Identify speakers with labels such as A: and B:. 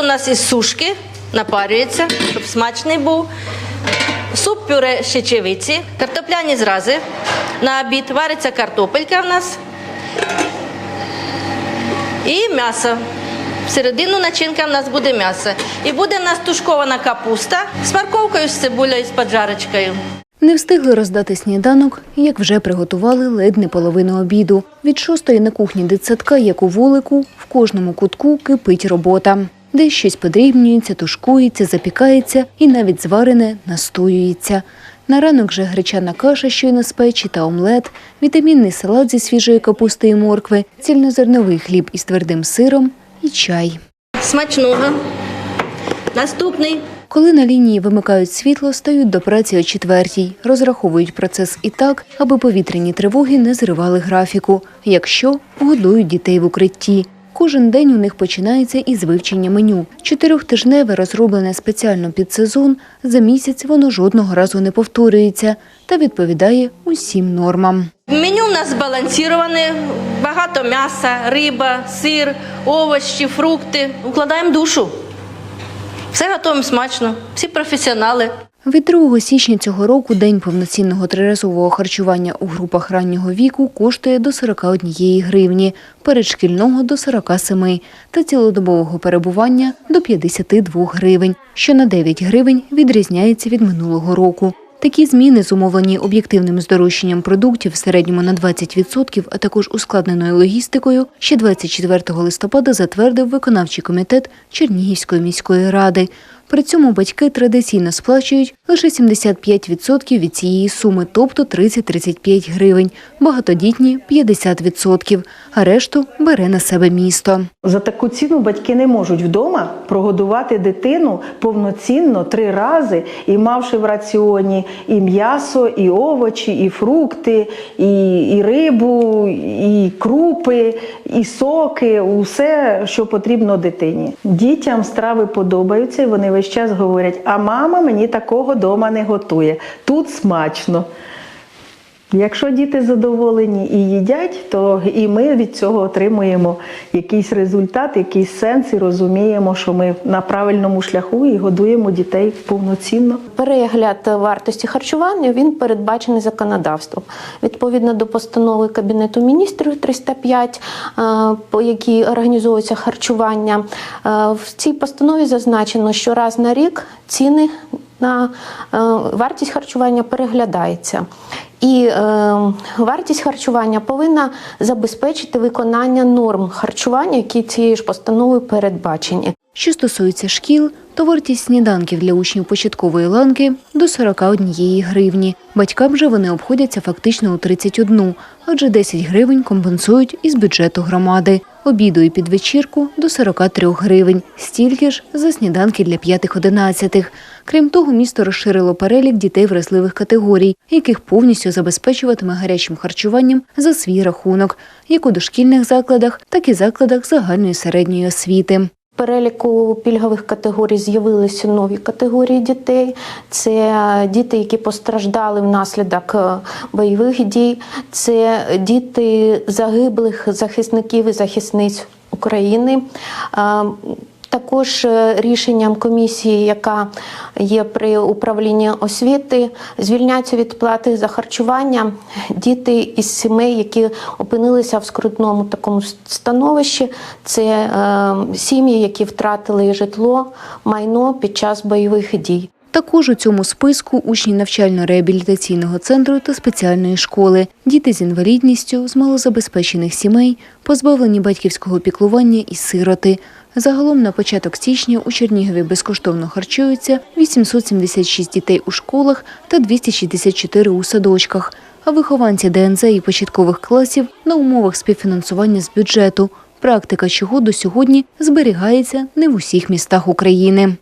A: у нас із сушки, напарюється, щоб смачний був. Суп пюре щечевиці, картопляні зрази. На обід вариться картопелька в нас. І м'ясо. Всередину начинка в нас буде м'ясо. І буде в нас тушкована капуста з морковкою, з цибулею, з поджарочкою.
B: Не встигли роздати сніданок, як вже приготували ледь не половину обіду. Від шостої на кухні дитсадка, як у вулику, в кожному кутку кипить робота. Десь щось подрібнюється, тушкується, запікається і навіть зварене настоюється. На ранок же гречана каша щойно з печі та омлет, вітамінний салат зі свіжої капусти і моркви, цільнозерновий хліб із твердим сиром і чай.
A: Смачного. Наступний.
B: Коли на лінії вимикають світло, стають до праці о четвертій. Розраховують процес і так, аби повітряні тривоги не зривали графіку, якщо годують дітей в укритті. Кожен день у них починається із вивчення меню. Чотирьохтижневе, розроблене спеціально під сезон, за місяць воно жодного разу не повторюється та відповідає усім нормам.
A: Меню у нас збалансоване, багато м'яса, риба, сир, овочі, фрукти. Укладаємо душу. Все готуємо смачно, всі професіонали.
B: Від 2 січня цього року день повноцінного триразового харчування у групах раннього віку коштує до 41 гривні, передшкільного – до 47 та цілодобового перебування – до 52 гривень, що на 9 гривень відрізняється від минулого року. Такі зміни, зумовлені об'єктивним здорожчанням продуктів в середньому на 20%, а також ускладненою логістикою, ще 24 листопада затвердив виконавчий комітет Чернігівської міської ради. При цьому батьки традиційно сплачують лише 75% від цієї суми, тобто 30-35 гривень, багатодітні – 50%, а решту бере на себе місто.
C: За таку ціну батьки не можуть вдома прогодувати дитину повноцінно три рази, і мавши в раціоні і м'ясо, і овочі, і фрукти, і, і рибу, і крупи, і соки, усе, що потрібно дитині. Дітям страви подобаються, вони весь час говорять: а мама мені такого дома не готує. Тут смачно. Якщо діти задоволені і їдять, то і ми від цього отримуємо якийсь результат, якийсь сенс і розуміємо, що ми на правильному шляху і годуємо дітей повноцінно.
D: Перегляд вартості харчування він передбачений законодавством. Відповідно до постанови Кабінету міністрів 305, е, по якій організовується харчування, е, в цій постанові зазначено, що раз на рік ціни на е, вартість харчування переглядається. І е, вартість харчування повинна забезпечити виконання норм харчування, які цією ж постановою передбачені.
B: Що стосується шкіл, то вартість сніданків для учнів початкової ланки до 41 гривні. Батькам же вони обходяться фактично у 31, адже 10 гривень компенсують із бюджету громади. Обіду і підвечірку до 43 гривень, стільки ж за сніданки для 5-11. Крім того, місто розширило перелік дітей вразливих категорій, яких повністю забезпечуватиме гарячим харчуванням за свій рахунок, як у дошкільних закладах, так і закладах загальної середньої освіти.
D: Переліку пільгових категорій з'явилися нові категорії дітей. Це діти, які постраждали внаслідок е, бойових дій, це діти загиблих захисників і захисниць України. Також е, рішенням комісії, яка є при управлінні освіти, звільняються від плати за харчування діти із сімей, які опинилися в скрутному такому становищі. Це е, сім'ї, які втратили житло, майно під час бойових дій.
B: Також у цьому списку учні навчально-реабілітаційного центру та спеціальної школи, діти з інвалідністю, з малозабезпечених сімей, позбавлені батьківського піклування і сироти. Загалом на початок січня у Чернігові безкоштовно харчуються 876 дітей у школах та 264 у садочках, а вихованці ДНЗ і початкових класів на умовах співфінансування з бюджету, практика чого до сьогодні зберігається не в усіх містах України.